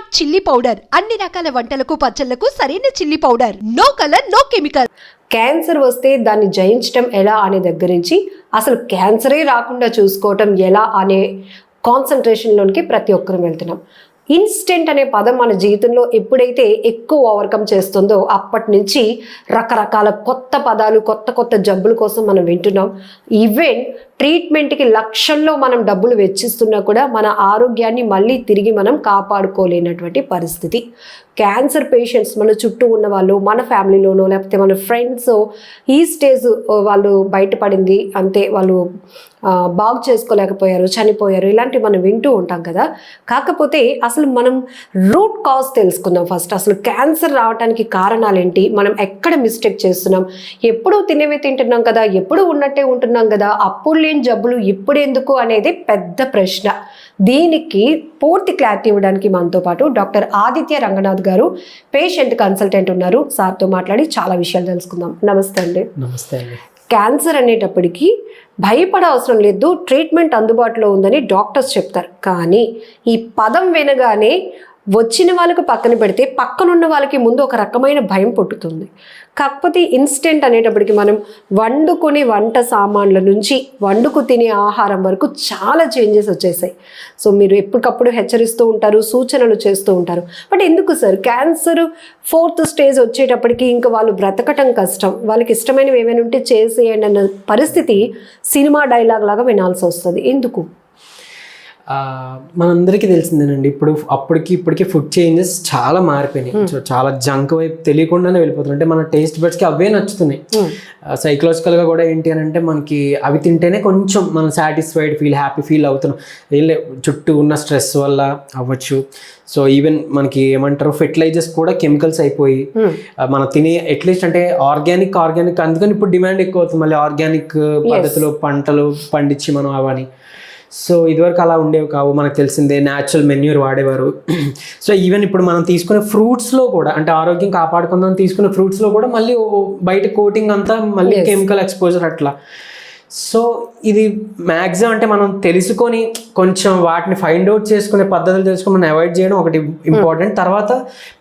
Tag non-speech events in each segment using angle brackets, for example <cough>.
Smart chilli powder. అన్ని రకాల వంటలకు పచ్చళ్ళకు సరైన chilli powder. No colour no chemical cancer వస్తే దాన్ని జయించడం ఎలా అనే దగ్గర నుంచి అసలు క్యాన్సరే రాకుండా చూసుకోవటం ఎలా అనే కాన్సన్ట్రేషన్లోనికి ప్రతి ఒక్కరు వెళ్తున్నాం. ఇన్స్టెంట్ అనే పదం మన జీవితంలో ఎప్పుడైతే ఎక్కువ ఓవర్కమ్ చేస్తుందో అప్పటి నుంచి రకరకాల కొత్త పదాలు కొత్త కొత్త జబ్బుల కోసం మనం వింటున్నాం. ఈవెన్ ట్రీట్మెంట్కి లక్షల్లో మనం డబ్బులు వెచ్చిస్తున్నా కూడా మన ఆరోగ్యాన్ని మళ్ళీ తిరిగి మనం కాపాడుకోలేనటువంటి పరిస్థితి. క్యాన్సర్ పేషెంట్స్ మన చుట్టూ ఉన్న వాళ్ళు మన ఫ్యామిలీలోనో లేకపోతే మన ఫ్రెండ్స్ ఈ స్టేజ్ వాళ్ళు బయటపడింది అంతే వాళ్ళు బాగు చేసుకోలేకపోయారు చనిపోయారు ఇలాంటివి మనం వింటూ ఉంటాం కదా. కాకపోతే అసలు మనం రూట్ కాజ్ తెలుసుకుందాం ఫస్ట్. అసలు క్యాన్సర్ రావడానికి కారణాలు ఏంటి మనం ఎక్కడ మిస్టేక్ చేస్తున్నాం? ఎప్పుడూ తినేవే తింటున్నాం కదా ఎప్పుడూ ఉన్నట్టే ఉంటున్నాం కదా అప్పుడు లేని జబ్బులు ఇప్పుడు ఎందుకు అనేది పెద్ద ప్రశ్న. దీనికి పూర్తి క్లారిటీ ఇవ్వడానికి మనతో పాటు డాక్టర్ ఆదిత్య రంగనాథ్ గారు పేషెంట్ కన్సల్టెంట్ ఉన్నారు. సార్తో మాట్లాడి చాలా విషయాలు తెలుసుకుందాం. నమస్తే అండి. నమస్తే అండి. క్యాన్సర్ అనేటప్పటికీ భయపడ అవసరం లేదు ట్రీట్మెంట్ అందుబాటులో ఉందని డాక్టర్స్ చెప్తారు. కానీ ఈ పదం వినగానే వచ్చిన వాళ్ళకు పక్కన పెడితే పక్కనున్న వాళ్ళకి ముందు ఒక రకమైన భయం పుట్టుతుంది. కాకపోతే ఇన్స్టెంట్ అనేటప్పటికి మనం వండుకునే వంట సామాన్ల నుంచి వండుకు తినే ఆహారం వరకు చాలా చేంజెస్ వచ్చేసాయి. సో మీరు ఎప్పటికప్పుడు హెచ్చరిస్తూ ఉంటారు సూచనలు చేస్తూ ఉంటారు. బట్ ఎందుకు సార్? క్యాన్సర్ ఫోర్త్ స్టేజ్ వచ్చేటప్పటికి ఇంకా వాళ్ళు బ్రతకటం కష్టం. వాళ్ళకి ఇష్టమైనవి ఏమైనా ఉంటే చేసేయండి అన్న పరిస్థితి సినిమా డైలాగ్ లాగా వినాల్సి వస్తుంది. ఎందుకు? మనందరికీ తెలిసిందేనండి. ఇప్పుడు అప్పటికి ఇప్పటికి ఫుడ్ చేంజెస్ చాలా మారిపోయినాయి. సో చాలా జంక్ వైపు తెలియకుండానే వెళ్ళిపోతున్నాయి. అంటే మన టేస్ట్ బడ్స్కి అవే నచ్చుతున్నాయి. సైకలాజికల్గా కూడా ఏంటి అని అంటే మనకి అవి తింటేనే కొంచెం మనం సాటిస్ఫైడ్ ఫీల్ హ్యాపీ ఫీల్ అవుతున్నాం. ఏం చుట్టూ ఉన్న స్ట్రెస్ వల్ల అవ్వచ్చు. సో ఈవెన్ మనకి ఏమంటారు? ఫెర్టిలైజర్స్ కూడా కెమికల్స్ అయిపోయి మనం తినే అట్లీస్ట్ అంటే ఆర్గానిక్ ఆర్గానిక్. అందుకని ఇప్పుడు డిమాండ్ ఎక్కువ అవుతుంది. మళ్ళీ ఆర్గానిక్ పద్ధతిలో పంటలు పండించి మనం అవని. సో ఇదివరకు అలా ఉండేవి కావు మనకు తెలిసిందే న్యాచురల్ మెన్యూర్ వాడేవారు. <clears throat> సో ఈవెన్ ఇప్పుడు మనం తీసుకునే ఫ్రూట్స్లో కూడా అంటే ఆరోగ్యం కాపాడుకుందాం తీసుకునే ఫ్రూట్స్లో కూడా మళ్ళీ బయట కోటింగ్ అంతా మళ్ళీ కెమికల్ ఎక్స్పోజర్ అట్లా. సో ఇది మ్యాక్సిమం అంటే మనం తెలుసుకొని కొంచెం వాటిని ఫైండ్ అవుట్ చేసుకునే పద్ధతులు తెలుసుకొని మనం అవాయిడ్ చేయడం ఒకటి ఇంపార్టెంట్ తర్వాత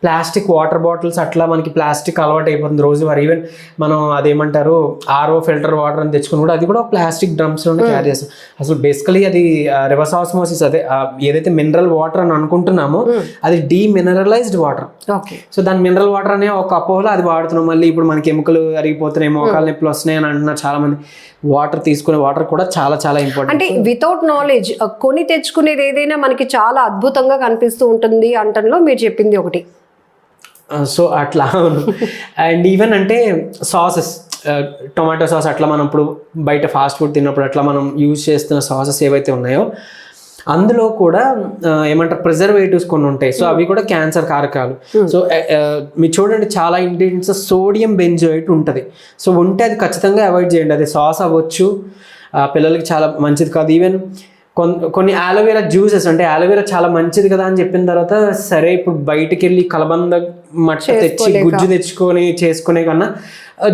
ప్లాస్టిక్ వాటర్ బాటిల్స్ అట్లా మనకి ప్లాస్టిక్ అలవాటు అయిపోతుంది రోజు వారు ఈవెన్ మనం అదేమంటారు ఆర్ఓ ఫిల్టర్ వాటర్ అని తెచ్చుకుని కూడా అది కూడా ప్లాస్టిక్ డ్రమ్స్లోనే క్యారీ చేస్తాం. అసలు బేసికలీ అది రివర్స్ ఆస్మోసిస్ అదే ఏదైతే మినరల్ వాటర్ అని అనుకుంటున్నామో అది డీమినరలైజ్డ్ వాటర్ ఓకే సో దాని మినరల్ వాటర్ అనే ఒక అపోహలో అది వాడుతున్నాం. మళ్ళీ ఇప్పుడు మనకి ఎముకలు అరిగిపోతున్నాయి మోకాలు నొప్పులు వస్తున్నాయి అని అంటున్నారు చాలా మంది వాటర్ తీసుకునే వాటర్ కూడా చాలా చాలా ఇంపార్టెంట్ అంటే వితౌట్ నాలెడ్జ్ కొని తెచ్చుకునేది ఏదైనా మనకి చాలా అద్భుతంగా కనిపిస్తూ ఉంటుంది అంటంలో మీరు చెప్పింది ఒకటి. సో అట్లా. అండ్ ఈవెన్ అంటే సాసెస్ టొమాటో సాస్ అట్లా మనం ఇప్పుడు బయట ఫాస్ట్ ఫుడ్ తిన్నప్పుడు అట్లా మనం యూజ్ చేస్తున్న సాసెస్ ఏవైతే ఉన్నాయో అందులో కూడా ఏమంటారు ప్రిజర్వేటివ్స్ కొన్ని ఉంటాయి. సో అవి కూడా క్యాన్సర్ కారకాలు. సో మీరు చూడండి చాలా ఇంగ్రీడియంట్స్ సోడియం బెంజోయిట్ ఉంటుంది. సో ఉంటే అది ఖచ్చితంగా అవాయిడ్ చేయండి. అది సాస్ అవ్వచ్చు పిల్లలకి చాలా మంచిది కాదు. ఈవెన్ కొన్ని కొన్ని ఆలోవేరా జ్యూసెస్ అంటే ఆలోవేరా చాలా మంచిది కదా అని చెప్పిన తర్వాత సరే ఇప్పుడు బయటికి వెళ్ళి కలబంద మట్ట తెచ్చి గుజ్జు తెచ్చుకొని చేసుకునే కన్నా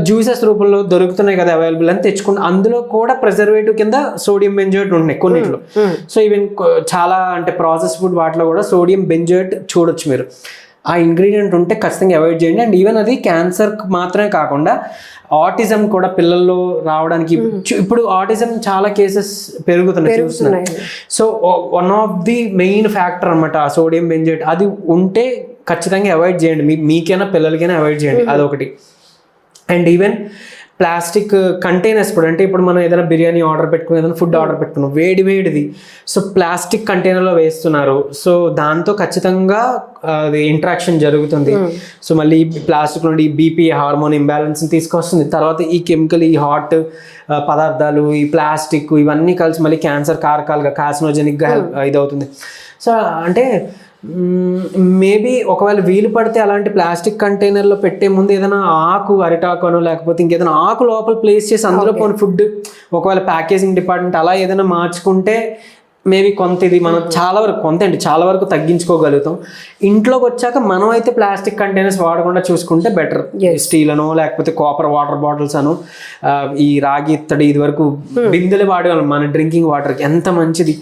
జ్యూసెస్ రూపంలో దొరుకుతున్నాయి కదా అవైలబుల్ అని తెచ్చుకుని అందులో కూడా ప్రిజర్వేటివ్ కింద సోడియం బెంజోయిట్ ఉన్నాయి కొన్నిట్లో. సో ఈవెన్ చాలా అంటే ప్రాసెస్ ఫుడ్ వాటిలో కూడా సోడియం బెంజోయిట్ చూడొచ్చు మీరు. ఆ ఇంగ్రీడియంట్ ఉంటే ఖచ్చితంగా అవాయిడ్ చేయండి. అండ్ ఈవెన్ అది క్యాన్సర్ మాత్రమే కాకుండా ఆటిజం కూడా పిల్లల్లో రావడానికి చు- ఇప్పుడు ఆటిజం చాలా కేసెస్ పెరుగుతున్నాయి చూస్తున్నాయి so one of the main factor అనమాట సోడియం బెంజోయిట్ అది ఉంటే ఖచ్చితంగా అవాయిడ్ చేయండి. మీ మీకైనా పిల్లలకైనా అవాయిడ్ చేయండి అదొకటి. అండ్ ఈవెన్ ప్లాస్టిక్ కంటైనర్స్ కూడా అంటే ఇప్పుడు మనం ఏదైనా బిర్యానీ ఆర్డర్ పెట్టుకుని ఏదైనా ఫుడ్ ఆర్డర్ పెట్టుకున్నాం వేడి వేడిది. సో ప్లాస్టిక్ కంటైనర్లో వేస్తున్నారు. సో దాంతో ఖచ్చితంగా అది ఇంట్రాక్షన్ జరుగుతుంది. సో మళ్ళీ ప్లాస్టిక్ నుండి బీపీ హార్మోన్ ఇంబ్యాలెన్స్ తీసుకొస్తుంది. తర్వాత ఈ కెమికల్ ఈ హాట్ పదార్థాలు ఈ ప్లాస్టిక్ ఇవన్నీ కలిసి మళ్ళీ క్యాన్సర్ కారకాలుగా కార్సినోజెనిక్గా హెల్ప్ ఇదవుతుంది. సో అంటే మేబీ ఒకవేళ వీలు పడితే అలాంటి ప్లాస్టిక్ కంటైనర్లో పెట్టే ముందు ఏదైనా ఆకు అరిటాకునో లేకపోతే ఇంకేదైనా ఆకు లోపల ప్లేస్ చేసి అందులో కొన్ని ఫుడ్ ఒకవేళ ప్యాకేజింగ్ డిపార్ట్మెంట్ అలా ఏదైనా మార్చుకుంటే మేబీ కొంత ఇది మనం చాలా వరకు కొంత ఏంటి చాలా వరకు తగ్గించుకోగలుగుతాం. ఇంట్లోకి వచ్చాక మనం అయితే ప్లాస్టిక్ కంటైనర్స్ వాడకుండా చూసుకుంటే బెటర్. స్టీల్ అనో లేకపోతే కాపర్ వాటర్ బాటిల్స్ అను ఈ రాగి ఇత్తడి ఇది వరకు బిందెలు వాడేవాళ్ళం మన డ్రింకింగ్ వాటర్కి ఎంత మంచిది.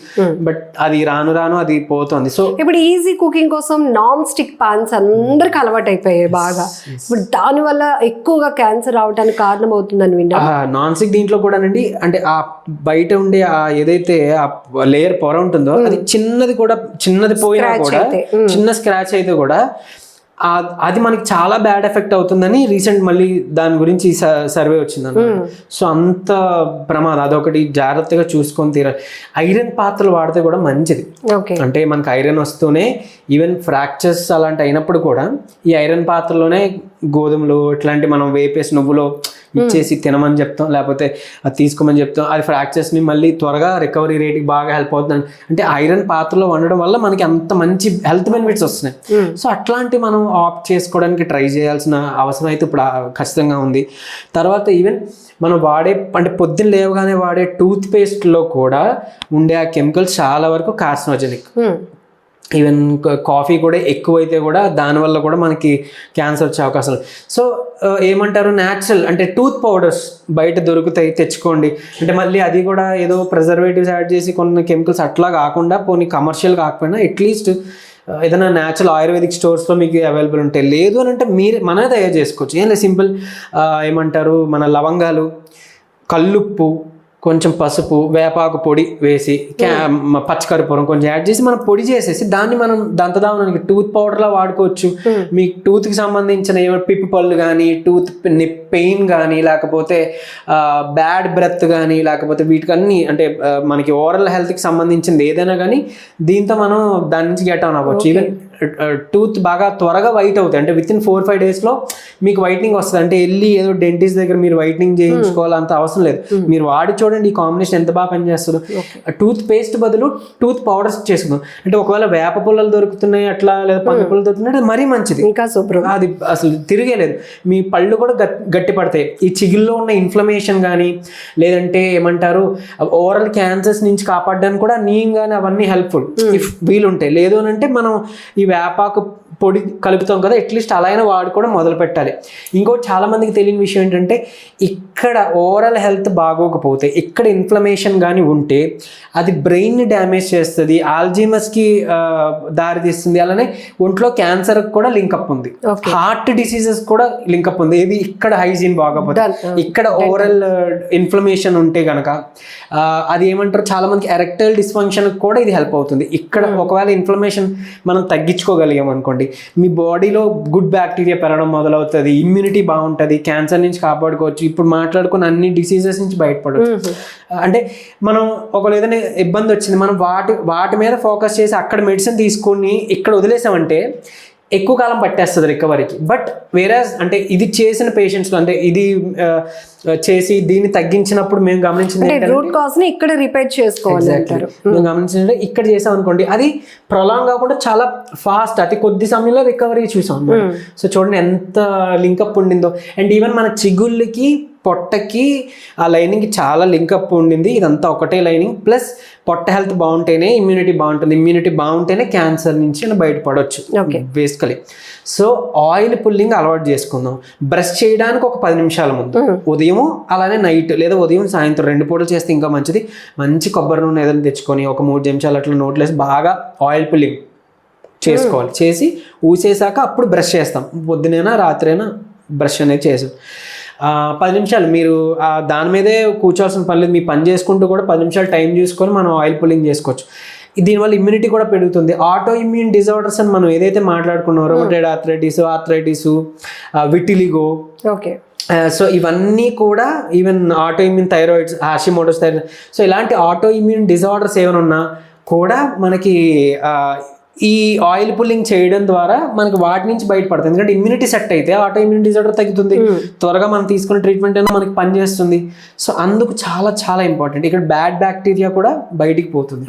బట్ అది రాను రాను అది పోతుంది. సో ఇప్పుడు ఈజీ కుకింగ్ కోసం నాన్ స్టిక్ పాన్స్ అందరికి అలవాటు అయిపోయాయి బాగా. ఇప్పుడు దాని వల్ల ఎక్కువగా క్యాన్సర్ రావడానికి కారణం అవుతుందని విన్నా నాన్ స్టిక్ దీంట్లో కూడానండి అంటే ఆ బయట ఉండే ఆ ఏదైతే ఆ లేయర్ పొర ఉంటుందో అది చిన్నది కూడా చిన్నది పోయినా కూడా చిన్న స్క్రాచ్ అయితే కూడా అది మనకి చాలా బ్యాడ్ ఎఫెక్ట్ అవుతుందని రీసెంట్ మళ్ళీ దాని గురించి సర్వే వచ్చింది సో అంత ప్రమాదం. అదొకటి జాగ్రత్తగా చూసుకొని తీరాలి. ఐరన్ పాత్రలు వాడితే కూడా మంచిది. అంటే మనకి ఐరన్ వస్తూనే ఈవెన్ ఫ్రాక్చర్స్ అలాంటి అయినప్పుడు కూడా ఈ ఐరన్ పాత్రలోనే గోధుమలు ఇట్లాంటి మనం వేపేసి నువ్వులో ఇచ్చేసి తినమని చెప్తాం లేకపోతే అది తీసుకోమని చెప్తాం. అది ఫ్రాక్చర్స్ని మళ్ళీ త్వరగా రికవరీ రేట్కి బాగా హెల్ప్ అవుతుంది అంటే ఐరన్ పాత్రలో వండడం వల్ల మనకి అంత మంచి హెల్త్ బెనిఫిట్స్ వస్తున్నాయి. సో అట్లాంటి మనం ఆప్ట్ చేసుకోవడానికి ట్రై చేయాల్సిన అవసరం అయితే ఇప్పుడు ఖచ్చితంగా ఉంది. తర్వాత ఈవెన్ మనం వాడే అంటే పొద్దున్న లేవగానే వాడే టూత్ పేస్ట్లో కూడా ఉండే ఆ కెమికల్స్ చాలా వరకు కార్సినోజెనిక్ ఈవెన్ కాఫీ కూడా ఎక్కువైతే కూడా దానివల్ల కూడా మనకి క్యాన్సర్ వచ్చే అవకాశాలు. సో ఏమంటారు? న్యాచురల్ అంటే టూత్ పౌడర్స్ బయట దొరుకుతాయి తెచ్చుకోండి. అంటే మళ్ళీ అది కూడా ఏదో ప్రిజర్వేటివ్స్ యాడ్ చేసి కొన్ని కెమికల్స్ అట్లా కాకుండా పోనీ కమర్షియల్ కాకపోయినా అట్లీస్ట్ ఏదైనా న్యాచురల్ ఆయుర్వేదిక్ స్టోర్స్లో మీకు అవైలబుల్ ఉంటాయి లేదు అని అంటే మీరే మనమే తయారు చేసుకోవచ్చు. ఏం లేదు సింపుల్ ఏమంటారు? మన లవంగాలు కల్లుప్పు కొంచెం పసుపు వేపాకు పొడి వేసి పచ్చకర్పూరం కొంచెం యాడ్ చేసి మనం పొడి చేసేసి దాన్ని మనం దంతదావనానికి టూత్ పౌడర్లా వాడుకోవచ్చు. మీ టూత్కి సంబంధించిన ఏమైనా పిప్పి పళ్ళు కానీ టూత్ పెయిన్ కానీ లేకపోతే బ్యాడ్ బ్రెత్ కానీ లేకపోతే వీటికన్నీ అంటే మనకి ఓరల్ హెల్త్కి సంబంధించింది ఏదైనా కానీ దీంతో మనం దాని నుంచి గెట్ ఆన్ అవ్వచ్చు. ఈవెన్ టూత్ బాగా త్వరగా వైట్ అవుతాయి. అంటే విత్ ఇన్ ఫోర్ ఫైవ్ డేస్లో మీకు వైట్నింగ్ వస్తుంది. అంటే వెళ్ళి ఏదో డెంటిస్ట్ దగ్గర మీరు వైట్నింగ్ చేయించుకోవాలంత అవసరం లేదు. మీరు వాడి చూడండి ఈ కాంబినేషన్ ఎంత బాగా పనిచేస్తుందో. టూత్ పేస్ట్ బదులు టూత్ పౌడర్స్ చేసుకుందాం. అంటే ఒకవేళ వేప పుల్లలు దొరుకుతున్నాయి అట్లా లేదా పంది పుల్లలు దొరుకుతున్నాయి మరీ మంచిది. ఇంకా శుభ్రం. అది అసలు తిరిగేలేదు. మీ పళ్ళు కూడా గట్- గట్టి పడతాయి ఈ చిగుల్లో ఉన్న ఇన్ఫ్లమేషన్ కానీ లేదంటే ఏమంటారు ఓరల్ క్యాన్సర్స్ నుంచి కాపాడడానికి కూడా నీమ్ కానీ అవన్నీ హెల్ప్ఫుల్ ఇఫ్ వీలుంటాయి లేదు అని అంటే మనం ఈ వేపాకు పొడి కలుపుతాం కదా అట్లీస్ట్ అలా అయినా వాడుకోవడం మొదలు పెట్టాలి ఇంకోటి చాలా మందికి తెలియని విషయం ఏంటంటే ఇక్కడ ఓవరాల్ హెల్త్ బాగోకపోతే ఇక్కడ ఇన్ఫ్లమేషన్ కానీ ఉంటే అది బ్రెయిన్ని డ్యామేజ్ చేస్తుంది ఆల్జీమస్కి దారి తీస్తుంది అలానే ఒంట్లో క్యాన్సర్ కూడా లింకప్ ఉంది. హార్ట్ డిసీజెస్ కూడా లింకప్ ఉంది. ఏది ఇక్కడ హైజీన్ బాగోపోతే. ఇక్కడ ఓవరాల్ ఇన్ఫ్లమేషన్ ఉంటే గనక ఆ, అది ఏమంటారు చాలా మందికి ఎరెక్టైల్ డిస్ఫంక్షన్ కూడా ఇది హెల్ప్ అవుతుంది. ఇక్కడ ఒకవేళ ఇన్ఫ్లమేషన్ మనం తగ్గించుకోగలిగాం అనుకోండి మీ బాడీలో గుడ్ బ్యాక్టీరియా పెరగడం మొదలవుతుంది ఇమ్యూనిటీ బాగుంటుంది క్యాన్సర్ నుంచి కాపాడుకోవచ్చు. ఇప్పుడు మాట్లాడుకున్న అన్ని డిసీజెస్ నుంచి బయటపడవచ్చు అంటే మనం ఒకవేళ ఏదైనా ఇబ్బంది వచ్చింది మనం వాటి వాటి మీద ఫోకస్ చేసి అక్కడ మెడిసిన్ తీసుకొని ఇక్కడ వదిలేసామంటే ఎక్కువ కాలం పట్టేస్తుంది రికవరీకి బట్ వేరే అంటే ఇది చేసిన పేషెంట్స్లో అంటే ఇది చేసి దీన్ని తగ్గించినప్పుడు మేము గమనించింది రూట్ కాజ్ని ఇక్కడ రిపేర్ చేసుకోవాలి అంటారు. మేము గమనించిందంటే ఇక్కడ చేసాం అనుకోండి. అది ప్రొలాంగ్ కాకుండా చాలా ఫాస్ట్ అతి కొద్ది సమయంలో రికవరీ చూసాం. సో చూడండి ఎంత లింకప్ ఉండిందో. అండ్ ఈవెన్ మన చిగుళ్ళకి పొట్టకి ఆ లైనింగ్కి చాలా లింకప్ ఉండింది. ఇదంతా ఒకటే లైనింగ్. ప్లస్ పొట్ట హెల్త్ బాగుంటేనే ఇమ్యూనిటీ బాగుంటుంది. ఇమ్యూనిటీ బాగుంటేనే క్యాన్సర్ నుంచి బయటపడవచ్చు. బేసికలీ. సో ఆయిల్ పుల్లింగ్ అలవాటు చేసుకుందాం. బ్రష్ చేయడానికి ఒక పది నిమిషాల ముందు. ఉదయం అలానే నైట్ లేదా ఉదయం సాయంత్రం రెండు పూటలు చేస్తే ఇంకా మంచిది. మంచి కొబ్బరి నూనె ఏదైనా తెచ్చుకొని ఒక మూడు నిమిషాలు అట్లా నోట్లో వేసి బాగా ఆయిల్ పుల్లింగ్ చేసుకోవాలి. చేసి ఊసేసాక అప్పుడు బ్రష్ చేస్తాం. పొద్దునైనా రాత్రైనా బ్రష్ అనేది చేసాం పది నిమిషాలు. మీరు దాని మీదే కూర్చోవాల్సిన పని లేదు. మీ పని చేసుకుంటూ కూడా పది నిమిషాలు టైం చూసుకొని మనం ఆయిల్ పుల్లింగ్ చేసుకోవచ్చు. దీనివల్ల ఇమ్యూనిటీ కూడా పెరుగుతుంది. ఆటో ఇమ్యూన్ డిజార్డర్స్ అని మనం ఏదైతే మాట్లాడుకున్నాం rheumatoid arthritis arthritis vitiligo okay. So ఇవన్నీ కూడా even autoimmune thyroids Hashimoto's thyroid so ఇలాంటి ఆటో ఇమ్యూన్ డిజార్డర్స్ ఏమైనా ఉన్నా కూడా మనకి ఈ ఆయిల్ పుల్లింగ్ చేయడం ద్వారా మనకి వాటి నుంచి బయటపడుతుంది ఎందుకంటే ఇమ్యూనిటీ సెట్ అయితే ఆటో ఇమ్యూన్ డిజార్డర్ తగ్గుతుంది. త్వరగా మనం తీసుకునే ట్రీట్మెంట్ అయినా మనకి పనిచేస్తుంది సో అందుకు చాలా చాలా ఇంపార్టెంట్ ఇక్కడ బ్యాడ్ బ్యాక్టీరియా కూడా బయటికి పోతుంది.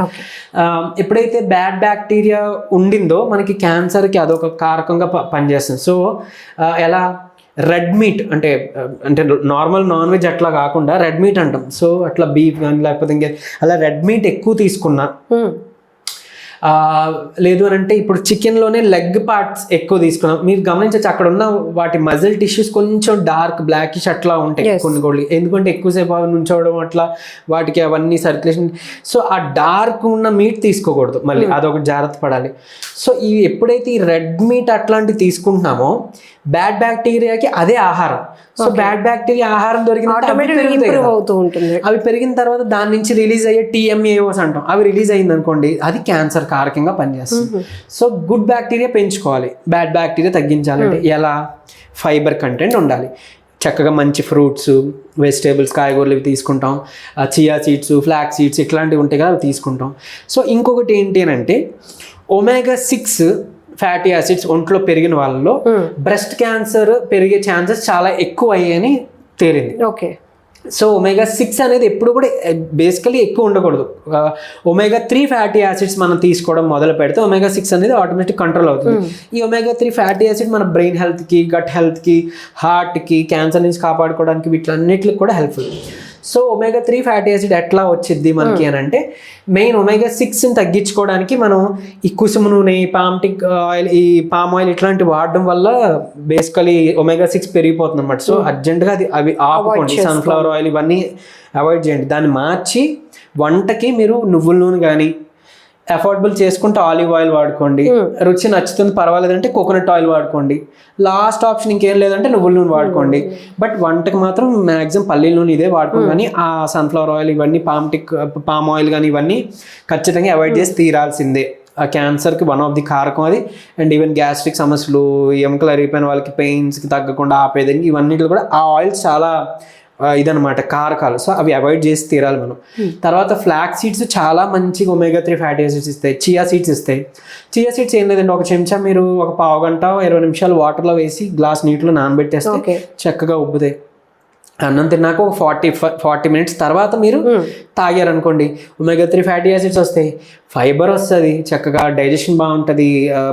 ఎప్పుడైతే బ్యాడ్ బ్యాక్టీరియా ఉండిందో మనకి క్యాన్సర్కి అదొక కారకంగా పనిచేస్తుంది. సో ఎలా? రెడ్ మీట్ అంటే అంటే నార్మల్ నాన్ వెజ్ అట్లా కాకుండా రెడ్ మీట్ అంటాం. సో అట్లా బీఫ్ కానీ లేకపోతే ఇంకే అలా రెడ్ మీట్ ఎక్కువ తీసుకున్నా. ఆ, లేదు అని అంటే ఇప్పుడు చికెన్లోనే లెగ్ పార్ట్స్ ఎక్కువ తీసుకున్నాం. మీరు గమనించవచ్చు అక్కడ ఉన్న వాటి మజిల్ టిష్యూస్ కొంచెం డార్క్ బ్లాకిష్ అట్లా ఉంటాయి. కొన్ని కోళ్ళు ఎందుకంటే ఎక్కువసేపు అవి నుంచోవడం అట్లా వాటికి అవన్నీ సర్క్యులేషన్ సో ఆ డార్క్ ఉన్న మీట్ తీసుకోకూడదు మళ్ళీ. అదొకటి జాగ్రత్త పడాలి. సో ఈ ఎప్పుడైతే ఈ రెడ్ మీట్ అట్లాంటివి తీసుకుంటున్నామో బ్యాడ్ బ్యాక్టీరియాకి అదే ఆహారం. సో బ్యాడ్ బ్యాక్టీరియా ఆహారం దొరికిన అవుతూ ఉంటుంది. అవి పెరిగిన తర్వాత దాని నుంచి రిలీజ్ అయ్యే టీఎంఏఓస్ అంటాం. అవి రిలీజ్ అయింది అనుకోండి అది క్యాన్సర్ కారకంగా పనిచేస్తుంది. సో గుడ్ బ్యాక్టీరియా పెంచుకోవాలి. బ్యాడ్ బ్యాక్టీరియా తగ్గించాలంటే ఎలా? ఫైబర్ కంటెంట్ ఉండాలి. చక్కగా మంచి ఫ్రూట్స్ వెజిటేబుల్స్ కాయగూరలు ఇవి తీసుకుంటాం. చియా సీడ్స్ ఫ్లాక్ సీడ్స్ ఇట్లాంటివి ఉంటాయి కదా అవి తీసుకుంటాం. సో ఇంకొకటి ఏంటి అని అంటే ఒమేగా సిక్స్ ఫ్యాటీ యాసిడ్స్ ఒంట్లో పెరిగిన వాళ్ళలో బ్రెస్ట్ క్యాన్సర్ పెరిగే ఛాన్సెస్ చాలా ఎక్కువ అయ్యాయని తేలింది. ఓకే సో ఒమేగా సిక్స్ అనేది ఎప్పుడు కూడా బేసికలీ ఎక్కువ ఉండకూడదు. ఒమేగా త్రీ ఫ్యాటీ యాసిడ్స్ మనం తీసుకోవడం మొదలు పెడితే ఒమేగా సిక్స్ అనేది ఆటోమేటిక్ కంట్రోల్ అవుతుంది. ఈ ఒమేగా త్రీ ఫ్యాటీ యాసిడ్ మన బ్రెయిన్ హెల్త్కి గట్ హెల్త్కి హార్ట్కి క్యాన్సర్ నుంచి కాపాడుకోవడానికి వీటిలన్నిటికి కూడా helpful so omega three fatty acid ఎట్లా వచ్చింది మనకి అని అంటే మెయిన్ ఒమేగా సిక్స్ని తగ్గించుకోవడానికి మనం ఈ కుసుము నూనె పామ్టిక్ ఆయిల్ ఈ పామ్ ఆయిల్ ఇట్లాంటివి వాడడం వల్ల బేసికలీ ఒమేగా సిక్స్ పెరిగిపోతుంది అనమాట సో అర్జెంటుగా అది అవి ఆపుకోండి. సన్ఫ్లవర్ ఆయిల్ ఇవన్నీ అవాయిడ్ చేయండి. దాన్ని మార్చి వంటకి మీరు నువ్వుల నూనె కానీ అఫోర్డబుల్ చేసుకుంటే ఆలివ్ ఆయిల్ వాడుకోండి. రుచి నచ్చుతుంది పర్వాలేదంటే కోకోనట్ ఆయిల్ వాడుకోండి. లాస్ట్ ఆప్షన్ ఇంకేం లేదంటే నువ్వుల నూనె వాడుకోండి. బట్ వంటకి మాత్రం మ్యాక్సిమం పల్లీల నూనె ఇదే వాడుకోండి. కానీ ఆ సన్ఫ్లవర్ ఆయిల్ ఇవన్నీ పామ్టిక్ పామ్ ఆయిల్ కానీ ఇవన్నీ ఖచ్చితంగా అవాయిడ్ చేసి తీరాల్సిందే. ఆ క్యాన్సర్కి వన్ ఆఫ్ ది కారకం అది. అండ్ ఈవెన్ గ్యాస్ట్రిక్ సమస్యలు ఎముకలు అరిగిపోయిన వాళ్ళకి పెయిన్స్కి తగ్గకుండా ఆపేదానికి ఇవన్నిటిలో కూడా ఆ ఆయిల్స్ చాలా ఆ, ఇదన్నమాట కారకాలు. సో అవి అవాయిడ్ చేసి తీరాలి మనం. తర్వాత ఫ్లాక్ సీడ్స్ చాలా మంచిగా ఒమేగా త్రీ ఫ్యాటీ యాసిడ్స్ ఇస్తాయి. చియా సీడ్స్ ఇస్తాయి. చియా సీడ్స్ ఏం లేదండి ఒక చెంచా మీరు ఒక పావు గంట ఇరవై నిమిషాలు వాటర్లో వేసి గ్లాస్ నీటిలో నానబెట్టేస్తే. చక్కగా ఉబ్బుతాయి. అన్నం తిన్నాక ఒక ఫార్టీ ఫార్టీ మినిట్స్ తర్వాత మీరు తాగారనుకోండి. ఒమేగా త్రీ ఫ్యాటీ యాసిడ్స్ వస్తాయి. ఫైబర్ వస్తుంది చక్కగా డైజెషన్ బాగుంటుంది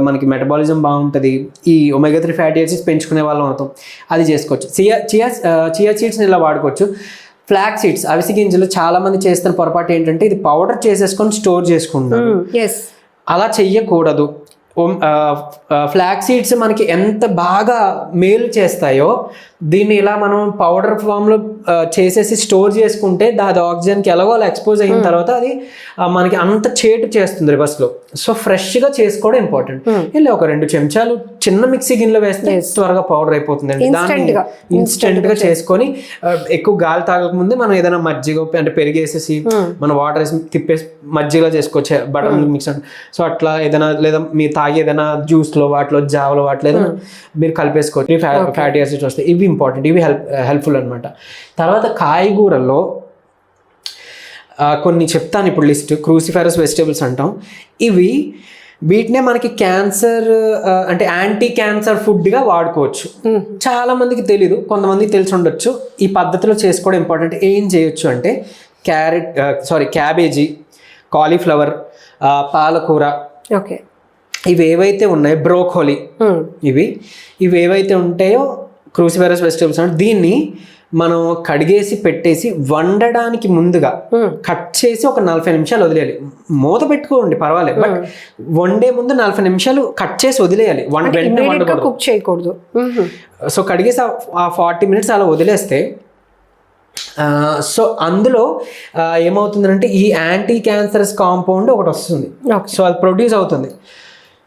మనకి మెటబాలిజం బాగుంటుంది. ఈ ఒమేగా త్రీ ఫ్యాటీ యాసిడ్స్ పెంచుకునే వాళ్ళం అవుతాం. అది చేసుకోవచ్చు. చియా చియా చియా సీడ్స్ని ఇలా వాడుకోవచ్చు. ఫ్లాక్ సీడ్స్ అవిసి గింజలు చాలా మంది చేస్తున్న పొరపాటు ఏంటంటే ఇది పౌడర్ చేసేసుకొని స్టోర్ చేసుకుంటారు ఎస్ అలా చెయ్యకూడదు. ఫ్లాక్ సీడ్స్ మనకి ఎంత బాగా మేలు చేస్తాయో దీన్ని ఇలా మనం పౌడర్ ఫామ్లో చేసేసి స్టోర్ చేసుకుంటే దాని ఆక్సిజన్కి ఎలాగో అలా ఎక్స్పోజ్ అయిన తర్వాత అది మనకి అంత చేటు చేస్తుంది రివర్స్లో సో ఫ్రెష్గా చేసుకోవడం ఇంపార్టెంట్ ఇలా ఒక రెండు చెంచాలు చిన్న మిక్సీ గిన్నెలో వేస్తే త్వరగా పౌడర్ అయిపోతుంది అండి దాన్ని Instant గా. ఇన్స్టెంట్గా చేసుకొని ఎక్కువ గాలి తాగక ముందే మనం ఏదైనా మజ్జిగ అంటే పెరిగేసేసి మన వాటర్ వేసి తిప్పేసి మజ్జిగ చేసుకోవచ్చు బటర్ మిల్క్ మిక్స్ అంటే. సో అట్లా ఏదైనా లేదా మీరు తాగే ఏదైనా జ్యూస్లో వాటిలో జావలో వాటిలో ఏదైనా మీరు కలిపేసుకోవచ్చు. ఫ్యాటీ యాసిడ్స్ వస్తాయి ఇవి ఇంపార్టెంట్ ఇవి హెల్ప్ హెల్ప్ఫుల్ అనమాట తర్వాత కాయగూరల్లో కొన్ని చెప్తాను ఇప్పుడు లిస్ట్ క్రూసిఫెరస్ వెజిటేబుల్స్ అంటాం. ఇవి వీటినే మనకి క్యాన్సర్ అంటే యాంటీ క్యాన్సర్ ఫుడ్గా వాడుకోవచ్చు. చాలా మందికి తెలీదు కొంతమందికి తెలిసి ఉండొచ్చు. ఈ పద్ధతిలో చేసుకోవడం ఇంపార్టెంట్ ఏం చేయొచ్చు అంటే క్యారెట్ సారీ క్యాబేజీ కాలీఫ్లవర్ పాలకూర. ఓకే. ఇవి ఏవైతే ఉన్నాయో బ్రోకోలీ. ఇవి ఇవి ఏవైతే ఉంటాయో క్రూసిఫెరస్ వెజిటేబుల్స్ అంటే దీన్ని మనం కడిగేసి పెట్టేసి వండడానికి ముందుగా కట్ చేసి ఒక నలభై నిమిషాలు వదిలేయాలి. మూత పెట్టుకోండి పర్వాలేదు. బట్ వండే ముందు నలభై నిమిషాలు కట్ చేసి వదిలేయాలి. వెంటనే కుక్ చేయకూడదు. సో కడిగేసి ఆ- ఫార్టీ మినిట్స్ అలా వదిలేస్తే సో అందులో ఏమవుతుందంటే ఈ యాంటీ క్యాన్సరస్ కాంపౌండ్ ఒకటి వస్తుంది. సో అది ప్రొడ్యూస్ అవుతుంది.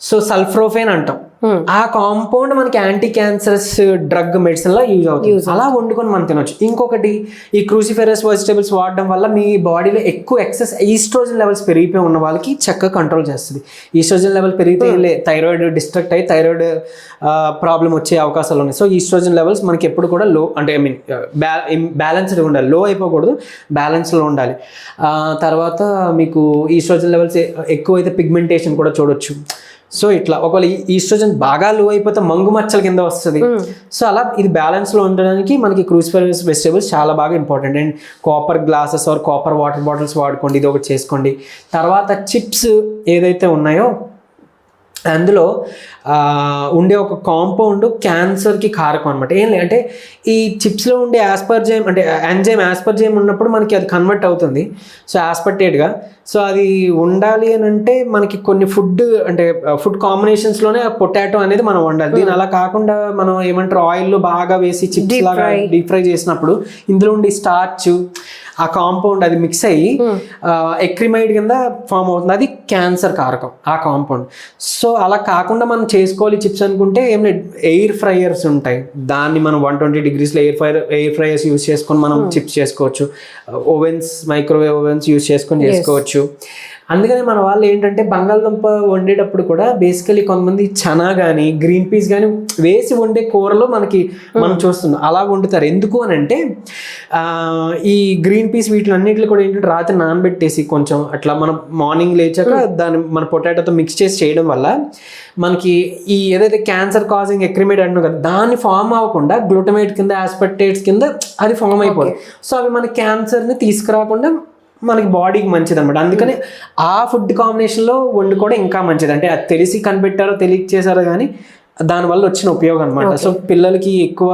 సో సల్ఫ్రోఫేన్ అంటాం. Hmm. ఆ కాంపౌండ్ మనకి యాంటీ క్యాన్సరస్ డ్రగ్ మెడిసిన్ లా యూజ్ అవుతుంది. అలా వండుకొని మనం తినొచ్చు. ఇంకొకటి ఈ క్రూసిఫెరస్ వెజిటేబుల్స్ వాడడం వల్ల మీ బాడీలో ఎక్కువ ఎక్సెస్ ఈస్ట్రోజన్ లెవెల్స్ పెరిగిపోయి ఉన్న వాళ్ళకి చక్కగా కంట్రోల్ చేస్తుంది. ఈస్ట్రోజన్ లెవెల్ పెరిగితే థైరాయిడ్ డిస్ట్రక్ట్ అయ్యి థైరాయిడ్ ప్రాబ్లం వచ్చే అవకాశాలు ఉన్నాయి. సో ఈస్ట్రోజన్ లెవెల్స్ మనకి ఎప్పుడు కూడా లో అంటే ఐ మీన్ బ్యాలెన్స్డ్ ఉండాలి. లో అయిపోకూడదు బ్యాలెన్స్లో ఉండాలి. ఆ, తర్వాత మీకు ఈస్ట్రోజన్ లెవెల్స్ ఎక్కువైతే పిగ్మెంటేషన్ కూడా చూడొచ్చు. సో ఇట్లా ఒకవేళ ఈస్ట్రోజన్ బాగా లో అయిపోతే మంగు మచ్చల కింద వస్తుంది. సో అలా ఇది బ్యాలెన్స్లో ఉండడానికి మనకి క్రూసిఫరస్ వెజిటేబుల్స్ చాలా బాగా important and copper glasses or copper water bottles వాడుకోండి ఇది ఒకటి చేసుకోండి. తర్వాత చిప్స్ ఏదైతే ఉన్నాయో అందులో ఉండే ఒక కాంపౌండ్ క్యాన్సర్కి కారకం అనమాట ఏం లేదు అంటే ఈ చిప్స్లో ఉండే యాస్పర్జైమ్ అంటే ఎంజైమ్ యాస్పర్జైమ్ ఉన్నప్పుడు మనకి అది కన్వర్ట్ అవుతుంది. సో యాస్పర్టేట్గా సో అది ఉండాలి అని అంటే మనకి కొన్ని ఫుడ్ అంటే ఫుడ్ కాంబినేషన్స్లోనే పొటాటో అనేది మనం వండాలి. దీని అలా కాకుండా మనం ఏమంటారు ఆయిల్లో బాగా వేసి చిప్స్ లాగా. డీప్ ఫ్రై చేసినప్పుడు ఇందులో ఉండే స్టార్చ్ ఆ కాంపౌండ్ అది మిక్స్ అయ్యి ఎక్రిమైడ్ కింద ఫామ్ అవుతుంది. అది క్యాన్సర్ కారకం ఆ కాంపౌండ్ సో అలా కాకుండా మనం చేసుకోవాలి చిప్స్ అనుకుంటే ఏం లేదు ఎయిర్ ఫ్రైయర్స్ ఉంటాయి. దాన్ని మనం one twenty డిగ్రీస్లో air fryer air fryers use చేసుకొని మనం చిప్స్ చేసుకోవచ్చు. ఓవెన్స్ మైక్రోవేవ్ ఓవెన్స్ యూస్ చేసుకొని చేసుకోవచ్చు. అందుకని మన వాళ్ళు ఏంటంటే బంగాళదుంప వండేటప్పుడు కూడా బేసికలీ కొంతమంది చనా కానీ గ్రీన్ పీస్ కానీ వేసి వండే కూరలో మనకి మనం చూస్తున్నాం. అలా వండుతారు. ఎందుకు అని అంటే ఆ, ఈ గ్రీన్ పీస్ వీటిలన్నిటిలో కూడా ఏంటంటే రాత్రి నానబెట్టేసి కొంచెం అట్లా మనం మార్నింగ్ లేచాక దాన్ని మన పొటాటోతో మిక్స్ చేసి చేయడం వల్ల మనకి ఈ ఏదైతే క్యాన్సర్ కాజింగ్ ఎక్రిమేట్ అంటున్నాం కదా దాన్ని ఫామ్ అవ్వకుండా గ్లూటమేట్ కింద ఆస్పెక్టేట్స్ కింద అది ఫామ్ అయిపోతుంది సో అవి మన క్యాన్సర్ని తీసుకురాకుండా మనకి బాడీకి మంచిది అనమాట అందుకని ఆ ఫుడ్ కాంబినేషన్లో వండుకోవడం ఇంకా మంచిది. అంటే అది తెలిసి కనిపెట్టారో తెలియక చేశారో కానీ దానివల్ల వచ్చిన ఉపయోగం అనమాట సో పిల్లలకి ఎక్కువ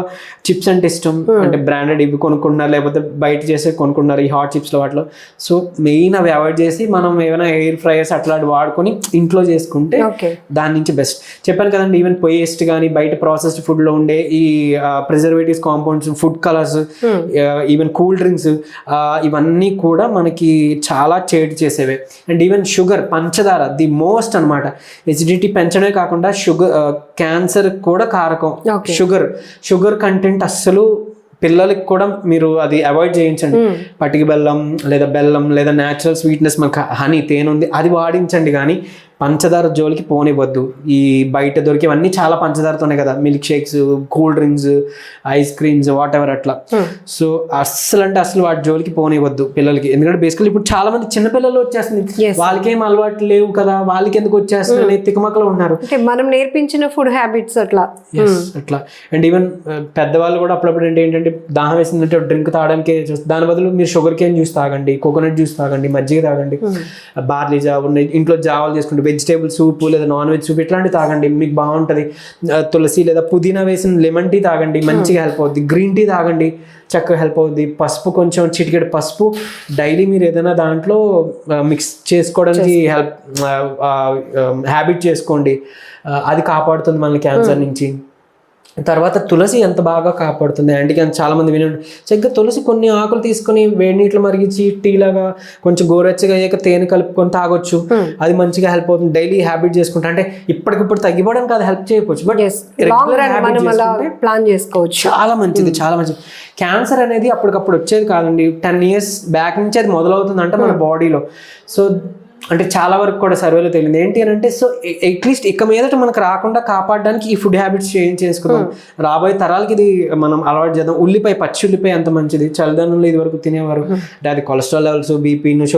చిప్స్ అంటే ఇష్టం. అంటే బ్రాండెడ్ ఇవి కొనుక్కుంటున్నారు లేకపోతే బయట చేసే కొనుక్కుంటున్నారు ఈ హాట్ చిప్స్లో వాటిలో. సో మెయిన్ అవి అవాయిడ్ చేసి మనం ఏమైనా ఎయిర్ ఫ్రైయర్స్ అట్లాంటి వాడుకొని ఇంట్లో చేసుకుంటే దాని నుంచి బెస్ట్ చెప్పాను కదండి ఈవెన్ పేస్ట్ కానీ బయట ప్రాసెస్డ్ ఫుడ్లో ఉండే ఈ preservatives compounds food colours even cool drinks ఇవన్నీ కూడా మనకి చాలా చేటు చేసేవే. అండ్ ఈవెన్ షుగర్ పంచదార ది మోస్ట్ అనమాట ఎసిడిటీ పెంచడమే కాకుండా షుగర్ క్యాన్సర్ కూడా కారకం. షుగర్. షుగర్ కంటెంట్ అస్సలు పిల్లలకి కూడా మీరు అది అవాయిడ్ చేయించండి. పటికి బెల్లం లేదా బెల్లం లేదా న్యాచురల్ స్వీట్నెస్ మనకు హనీ తేనె ఉంది అది వాడించండి కానీ పంచదార జోలికి పోనివ్వద్దు. ఈ బయట దొరికేవన్నీ చాలా పంచదారతోనే కదా. Milk shakes cool drinks ice creams whatever అట్లా. సో అస్సలు అంటే అసలు వాటి జోలికి పోనివ్వద్దు పిల్లలకి. ఎందుకంటే బేసికలీ ఇప్పుడు చాలా మంది చిన్నపిల్లలు వచ్చేస్తుంది. వాళ్ళకేం అలవాటు లేవు కదా. వాళ్ళకి ఎందుకు వచ్చేస్తుంది అనే తికమకలు ఉన్నారు. మనం నేర్పించిన ఫుడ్ హ్యాబిట్స్ అట్లా. Yes, అట్లా. అండ్ ఈవెన్ పెద్దవాళ్ళు కూడా అప్పుడప్పుడు ఏంటి ఏంటంటే దాహం వేసిందంటే డ్రింక్ తాగడానికి దాని బదులు మీరు షుగర్ కేన్ జ్యూస్ తాగండి కోకోనట్ జ్యూస్ తాగండి మజ్జిగ తాగండి. బార్లీ జావ ఉన్నాయి ఇంట్లో జావాలు చేసుకుంటే వెజిటేబుల్ సూప్ లేదా నాన్ వెజ్ సూప్ ఇట్లాంటివి తాగండి. మీకు బాగుంటుంది. తులసి లేదా పుదీనా వేసిన లెమన్ టీ తాగండి. మంచిగా హెల్ప్ అవుద్ది. గ్రీన్ టీ తాగండి. చక్కగా హెల్ప్ అవుద్ది. పసుపు కొంచెం చిటికెడు పసుపు. డైలీ మీరు ఏదైనా దాంట్లో మిక్స్ చేసుకోవడానికి హెల్ప్ హ్యాబిట్ చేసుకోండి. అది కాపాడుతుంది మనల్ని క్యాన్సర్ నుంచి. తర్వాత తులసి ఎంత బాగా కాపాడుతుంది. యాంటీ క్యాన్సర్ చాలా మంది వినండి చక్కగా తులసి కొన్ని ఆకులు తీసుకొని వేడి నీటిలో మరిగించి టీ లాగా కొంచెం గోరెచ్చగా అయ్యాక తేనె కలుపుకొని తాగొచ్చు. అది మంచిగా హెల్ప్ అవుతుంది. డైలీ హ్యాబిట్ చేసుకుంటా. అంటే ఇప్పటికిప్పుడు తగ్గిపోవడానికి అది హెల్ప్ చేయకపోవచ్చు. బట్ ప్లాన్ చేసుకోవచ్చు. చాలా మంచిది చాలా మంచిది. క్యాన్సర్ అనేది అప్పటికప్పుడు వచ్చేది కాదండి. టెన్ ఇయర్స్ బ్యాక్ నుంచి అది మొదలవుతుంది అంటే మన బాడీలో సో అంటే చాలా వరకు కూడా సర్వేలో తెలియదు ఏంటి అని అంటే సో అట్లీస్ట్ ఇక మీదట మనకు రాకుండా కాపాడడానికి ఈ ఫుడ్ హ్యాబిట్స్ చేంజ్ చేసుకుందాం. రాబోయే తరాలకి ఇది మనం అలవాటు చేద్దాం. ఉల్లిపాయ పచ్చి ఉల్లిపాయ ఎంత మంచిది? చలిదనంలో ఇది వరకు తినేవారు. అంటే అది కొలెస్ట్రాల్ లెవెల్స్ బీపీ